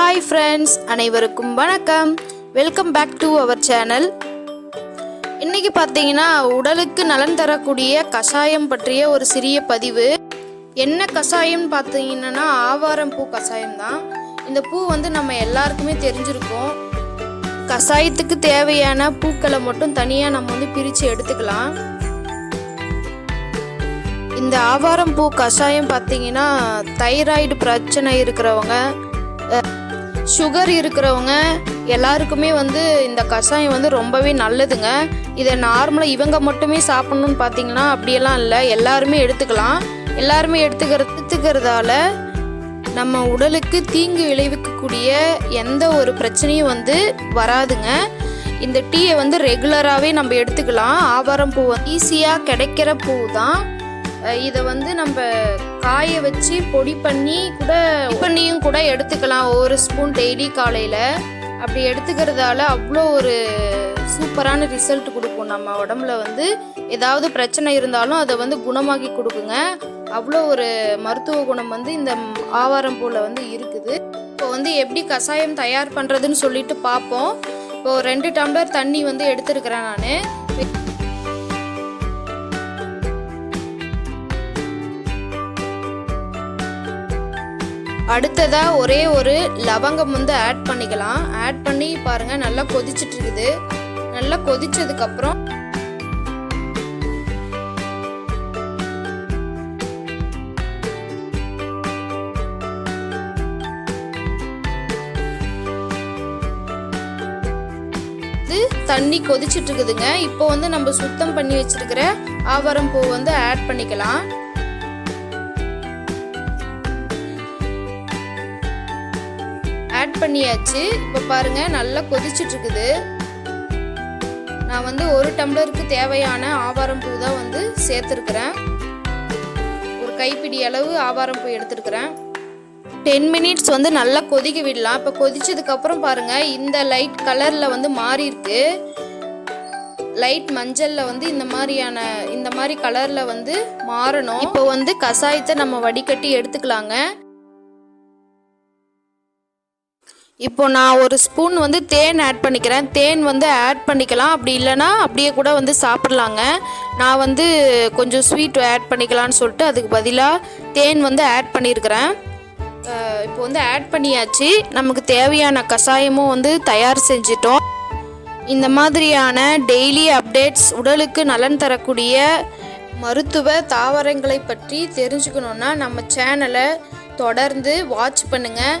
Hi friends அனைவருக்கும் வணக்கம். Welcome back to our channel இன்னைக்கு பார்த்தீங்கன்னா உடலுக்கு நலன் தரக்கூடிய கஷாயம் பற்றிய ஒரு சிறிய பதிவு. என்ன கஷாயம்னு பார்த்தீங்கன்னா ஆவாரம் பூ கஷாயம் தான் இந்த பூ வந்து நம்ம எல்லாருக்குமே தெரிஞ்சிருக்கோம். கஷாயத்துக்கு தேவையான பூக்களை மட்டும் தனியாக நம்ம வந்து பிரித்து எடுத்துக்கலாம். இந்த ஆவாரம் பூ கஷாயம் பார்த்தீங்கன்னா தைராய்டு பிரச்சனை இருக்கிறவங்க சுகர் இருக்கிறவங்க எல்லாருக்குமே வந்து இந்த கஷாயம் வந்து ரொம்பவே நல்லதுங்க. இதை நார்மலாக இவங்க மட்டுமே சாப்பிட்ணுன்னு பார்த்தீங்கன்னா அப்படியெல்லாம் இல்லை. எல்லாருமே எடுத்துக்கலாம். எல்லாருமே எடுத்துக்கிற எடுத்துக்கிறதால நம்ம உடலுக்கு தீங்கு விளைவிக்கக்கூடிய எந்த ஒரு பிரச்சனையும் வந்து வராதுங்க. இந்த டீயை வந்து ரெகுலராகவே நம்ம எடுத்துக்கலாம். ஆவாரம் பூ ஈஸியாக கிடைக்கிற பூ தான். இதை வந்து நம்ம காய வச்சு பொடி பண்ணி கூட பண்ணியும் கூட எடுத்துக்கலாம். ஒரு ஸ்பூன் டெய்லி காலையில். அப்படி எடுத்துக்கிறதால அவ்வளோ ஒரு சூப்பரான ரிசல்ட் கொடுக்கும். நம்ம உடம்புல வந்து ஏதாவது பிரச்சனை இருந்தாலும் அதை வந்து குணமாக்கி கொடுக்குங்க. அவ்வளோ ஒரு மருத்துவ குணம் வந்து இந்த ஆவாரம் பூவில் வந்து இருக்குது. இப்போ வந்து எப்படி கஷாயம் தயார் பண்ணுறதுன்னு சொல்லிட்டு பார்ப்போம். இப்போ ரெண்டு டம்ளர் தண்ணி வந்து எடுத்துருக்கிறேன் நான். அடுத்ததாக ஒரே ஒரு லவங்கம் வந்து ஆட் பண்ணிக்கலாம். ஆட் பண்ணி பாருங்க நல்லா கொதிச்சிட்ருக்குது நல்லா கொதிச்சதுக்கப்புறம் இது தண்ணி கொதிச்சிட்டு இருக்குதுங்க இப்போ வந்து நம்ம சுத்தம் பண்ணி வச்சிருக்கிற ஆவாரம் பூ வந்து ஆட் பண்ணிக்கலாம். பண்ணியாச்சு. இப்போ பாருங்க நல்லா கொதிச்சிட்டு இருக்குது நான் வந்து ஒரு டம்ளருக்கு தேவையான ஆவாரம் பூ தான் வந்து சேர்த்துருக்குறேன். ஒரு கைப்பிடி அளவு ஆவாரம் பூ எடுத்துருக்குறேன். டென் மினிட்ஸ் வந்து நல்லா கொதிக்க விடலாம். இப்போ கொதிச்சதுக்கப்புறம் பாருங்கள் இந்த லைட் கலரில் வந்து மாறி இருக்கு. லைட் மஞ்சளில் வந்து இந்த மாதிரியான இந்த மாதிரி கலரில் வந்து மாறணும். இப்போ வந்து கஷாயத்தை நம்ம வடிகட்டி எடுத்துக்கலாங்க. இப்போ நான் ஒரு ஸ்பூன் வந்து தேன் ஆட் பண்ணிக்கிறேன். தேன் வந்து ஆட் பண்ணிக்கலாம். அப்படி இல்லைன்னா அப்படியே கூட வந்து சாப்பிட்லாங்க. நான் வந்து கொஞ்சம் ஸ்வீட் ஆட் பண்ணிக்கலாம்னு சொல்லிட்டு அதுக்கு பதிலாக தேன் வந்து ஆட் பண்ணியிருக்கிறேன் இப்போ வந்து ஆட் பண்ணியாச்சு. நமக்கு தேவையான கஷாயமும் வந்து தயார் செஞ்சிட்டோம். இந்த மாதிரியான டெய்லி அப்டேட்ஸ் உடலுக்கு நலன் தரக்கூடிய மருத்துவ தாவரங்களை பற்றி தெரிஞ்சுக்கணுன்னா நம்ம சேனலை தொடர்ந்து வாட்ச் பண்ணுங்கள்